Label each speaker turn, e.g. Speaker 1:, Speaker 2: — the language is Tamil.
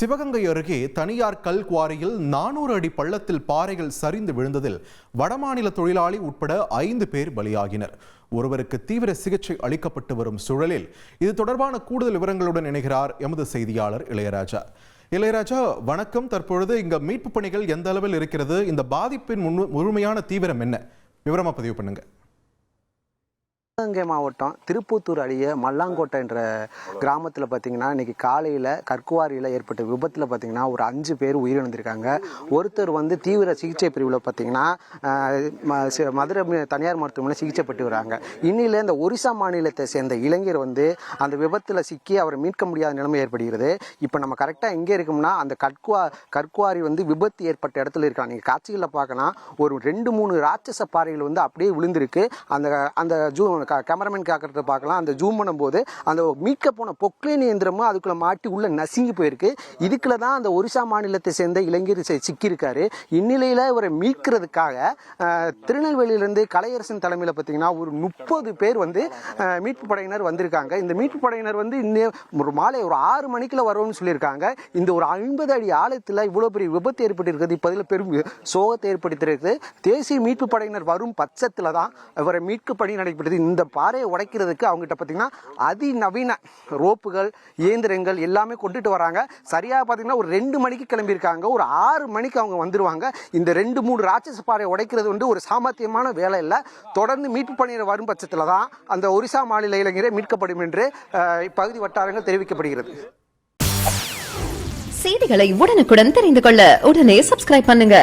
Speaker 1: சிவகங்கை அருகே தனியார் கல் குவாரியில் நானூறு அடி பள்ளத்தில் பாறைகள் சரிந்து விழுந்ததில் வடமாநில தொழிலாளி உட்பட ஐந்து பேர் பலியாகினர். ஒருவருக்கு தீவிர சிகிச்சை அளிக்கப்பட்டு வரும் சூழலில் இது தொடர்பான கூடுதல் விவரங்களுடன் இணைகிறார் எமது செய்தியாளர் இளையராஜா. இளையராஜா வணக்கம். தற்பொழுது இங்க மீட்பு பணிகள் எந்த அளவில் இருக்கிறது? இந்த பாதிப்பின் முழுமையான தீவிரம் என்ன? விவரமா பதிவு பண்ணுங்க.
Speaker 2: சிவகங்கை மாவட்டம் திருப்பத்தூர் அடிய மல்லாங்கோட்டை என்ற கிராமத்தில் பார்த்தீங்கன்னா இன்னைக்கு காலையில் கற்குவாரியில் ஏற்பட்ட விபத்தில் பார்த்தீங்கன்னா ஒரு அஞ்சு பேர் உயிரிழந்திருக்காங்க. ஒருத்தர் வந்து தீவிர சிகிச்சை பிரிவில் பார்த்தீங்கன்னா ம- மதுரை தனியார் மருத்துவமனை சிகிச்சை பெற்று வராங்க. இன்னில இந்த ஒரிசா மாநிலத்தை சேர்ந்த இளைஞர் வந்து அந்த விபத்தில் சிக்கி அவரை மீட்க முடியாத நிலைமை ஏற்படுகிறது. இப்போ நம்ம கரெக்டாக எங்கே இருக்கோம்னா அந்த கற்குவா கற்குவாரி வந்து விபத்து ஏற்பட்ட இடத்துல இருக்காங்க. நீங்கள் காட்சிகளில் பார்க்கலாம் ஒரு ரெண்டு மூணு ராட்சச பாறைகள் வந்து அப்படியே விழுந்திருக்கு. அந்த அந்த ஜூ கேமராமேன் காக்கிறத பார்க்கலாம். அந்த ஜூம் பண்ணும்போது அந்த மீட்க போன பொக்லேன் இயந்திரமும் அதுக்குள்ளே மாட்டி உள்ளே நசுங்கி போயிருக்கு. இதுக்குள்ள தான் அந்த ஒரிசா மாநிலத்தை சேர்ந்த இளைஞர் சிக்கியிருக்காரு. இந்நிலையில் இவரை மீட்கிறதுக்காக திருநெல்வேலியிலேருந்து கலையரசன் தலைமையில் பார்த்தீங்கன்னா ஒரு முப்பது பேர் வந்து மீட்பு படையினர் வந்திருக்காங்க. இந்த மீட்பு படையினர் வந்து இன்னும் ஒரு மாலை ஒரு ஆறு மணிக்குள்ள வரும்னு சொல்லியிருக்காங்க. இந்த ஒரு ஐம்பது அடி ஆழத்தில் இவ்வளோ பெரிய விபத்து ஏற்பட்டிருக்கிறது இப்போதில் பெரும் சோகத்தை ஏற்படுத்தியிருக்கு. தேசிய மீட்பு படையினர் வரும் பட்சத்தில் தான் இவரை மீட்பு பணி நடைபெற்றது இந்த பாறையை உடைக்கிறதுக்கு அவங்ககிட்ட பார்த்தீங்கன்னா அதிநவீன ரோப்புகள் இயந்திரங்கள் எல்லாமே கொண்டுட்டு வராங்க. சரியாக பார்த்தீங்கன்னா ஒரு ரெண்டு மணிக்கு கிளம்பியிருக்காங்க. ஒரு ஆறு மணிக்கு அவங்க வந்துருவாங்க. இந்த ரெண்டு மூணு ராட்சச பாறையை உடைக்கிறது வந்து ஒரு சாமர்த்தியமான வேலை இல்லை. தொடர்ந்து மீட்பு பணியில் வரும் பட்சத்தில் தான் அந்த ஒரிசா மாநில இளைஞரை மீட்கப்படும் என்று இப்பகுதி வட்டாரங்கள் தெரிவிக்கப்படுகிறது.
Speaker 3: செய்திகளை உடனுக்குடன் தெரிந்து கொள்ள உடனே சப்ஸ்கிரைப் பண்ணுங்க.